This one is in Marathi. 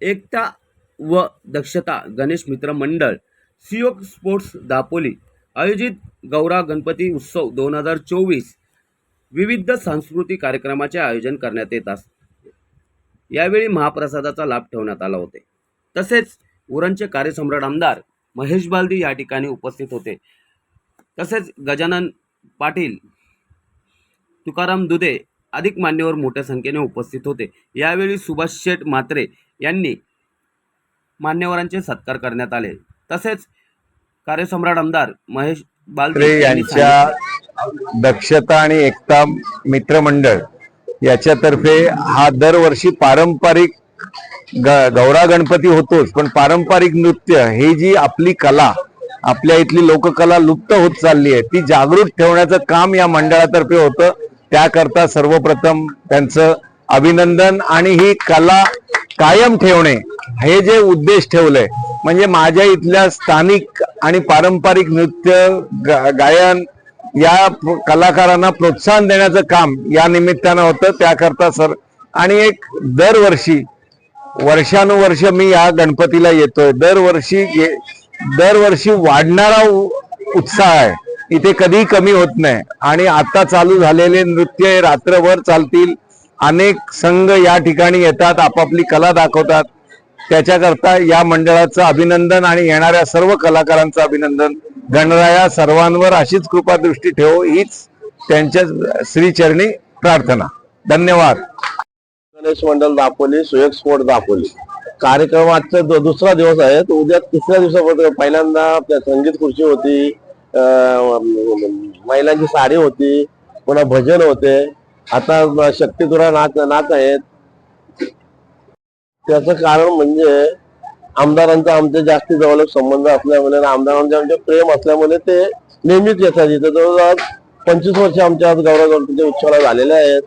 एकता व दक्षता गणेश मित्र मंडळ सियोग स्पोर्ट्स दापोली आयोजित गौरा गणपती उत्सव दोन हजार चोवीस विविध सांस्कृतिक कार्यक्रमाचे आयोजन करण्यात येत असते यावेळी महाप्रसादाचा लाभ ठेवण्यात आला होते. तसेच उरणचे कार्यसम्राट आमदार महेश बालदी या ठिकाणी उपस्थित होते. तसेच गजानन पाटील तुकाराम दुधे अधिक मान्यवर मोठ्या संख्येने उपस्थित होते. यावेळी सुभाष शेठ म्हात्रे यांनी मान्यवरांचे सत्कार करण्यात आले. तसेच कार्यसम्राट आमदार महेश बालदे यांच्या दक्षता आणि एकता मित्रमंडळ याच्यातर्फे हा दरवर्षी पारंपरिक गौरा गणपती होतोच पण पारंपरिक नृत्य ही जी आपली कला आपल्या इथली लोककला लुप्त होत चालली आहे ती जागृत ठेवण्याचं काम या मंडळातर्फे होतं. त्याकरता सर्वप्रथम त्यांचं अभिनंदन आणि ही कला कायम ठेवणे हे जे उद्देश ठेवलंय म्हणजे माझ्या इथल्या स्थानिक आणि पारंपरिक नृत्य गायन या कलाकारांना प्रोत्साहन देण्याचं काम या निमित्तानं होतं. त्याकरता सर आणि एक दरवर्षी वर्षानुवर्ष मी या गणपतीला येतोय. दरवर्षी ये- दरवर्षी वाढणारा उत्साह आहे. इथे कधी कमी होत नाही. आणि आता चालू झालेले नृत्य हे रात्रभर चालतील. अनेक संघ या ठिकाणी येतात आपापली कला दाखवतात. त्याच्याकरता या मंडळाचं अभिनंदन आणि येणाऱ्या सर्व कलाकारांचं अभिनंदन. गणराया सर्वांवर अशीच कृपा दृष्टी ठेवो हीच त्यांच्या श्रीचरणी प्रार्थना. धन्यवाद. गणेश मंडळ दापोली सुयोग स्फोट दापोली. कार्यक्रम आजचा दुसरा दिवस आहे. उद्या तिसऱ्या दिवसापर्यंत पहिल्यांदा आपल्या संगीत खुर्ची होती. महिलांची साडी होती. पुन्हा भजन होते. आता शक्तितुरा नाच नाच आहेत. त्याचं कारण म्हणजे आमदारांचा आमच्या जास्ती जवळ संबंध असल्यामुळे आमदारांचे आमचे प्रेम असल्यामुळे ते नेहमीच येतात इथं. जवळजवळ पंचवीस वर्ष आमच्या आज गौरव गणपती उत्सवाला झालेले आहेत.